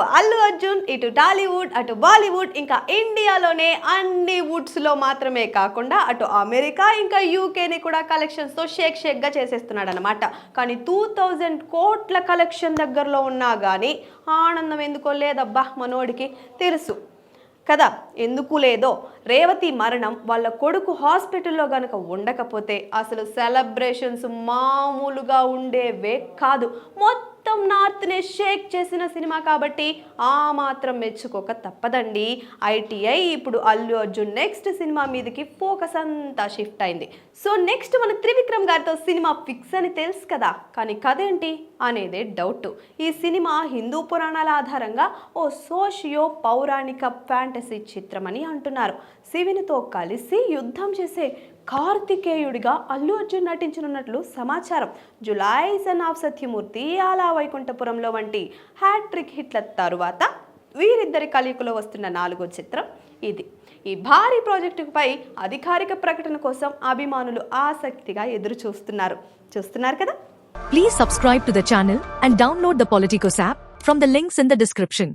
అల్లు అర్జున్ ఇటు టాలీవుడ్ అటు బాలీవుడ్ ఇంకా ఇండియాలోనే అన్ని వుడ్స్లో మాత్రమే కాకుండా అటు అమెరికా ఇంకా యూకేని కూడా కలెక్షన్స్తో షేక్ షేక్గా చేసేస్తున్నాడు అనమాట కానీ టూ థౌజండ్ కోట్ల కలెక్షన్ దగ్గరలో ఉన్నా కానీ ఆనందం ఎందుకో లేదబ్బా మనోడికి తెలుసు. కదా? ఎందుకు లేదో? రేవతి మరణం వాళ్ళ కొడుకు హాస్పిటల్లో గనక ఉండకపోతే అసలు సెలబ్రేషన్స్ మామూలుగా ఉండేవే కాదు. మొత్తం నార్త్ని షేక్ చేసిన సినిమా కాబట్టి ఆ మాత్రం మెచ్చుకోక తప్పదండి. ఐటీఐ ఇప్పుడు అల్లు అర్జున్ నెక్స్ట్ సినిమా మీదకి ఫోకస్ అంతా షిఫ్ట్ అయింది. సో నెక్స్ట్ మన త్రివిక్రమ్ గారితో సినిమా ఫిక్స్ అని తెలుసు కదా కానీ కథ ఏంటి అనేదే డౌట్. ఈ సినిమా హిందూ పురాణాల ఆధారంగా ఓ సోషియో పౌరాణిక ఫ్యాంటసీ చిత్రం అని అంటున్నారు. శివునితో కలిసి యుద్ధం చేసే కార్తికేయుడిగా అల్లు అర్జున్ నటించనున్నట్లు సమాచారం. జులై సన్ ఆఫ్ సత్యమూర్తి ఆలా వైకుంఠపురంలో వంటి హ్యాట్రిక్ హిట్ల తరువాత వీరిద్దరి కలయికలో వస్తున్న నాలుగో చిత్రం ఇది. ఈ భారీ ప్రాజెక్టుపై అధికారిక ప్రకటన కోసం అభిమానులు ఆసక్తిగా ఎదురు చూస్తున్నారు చూస్తున్నారు కదా? Please subscribe to the channel and download the Politicos app from the links in the description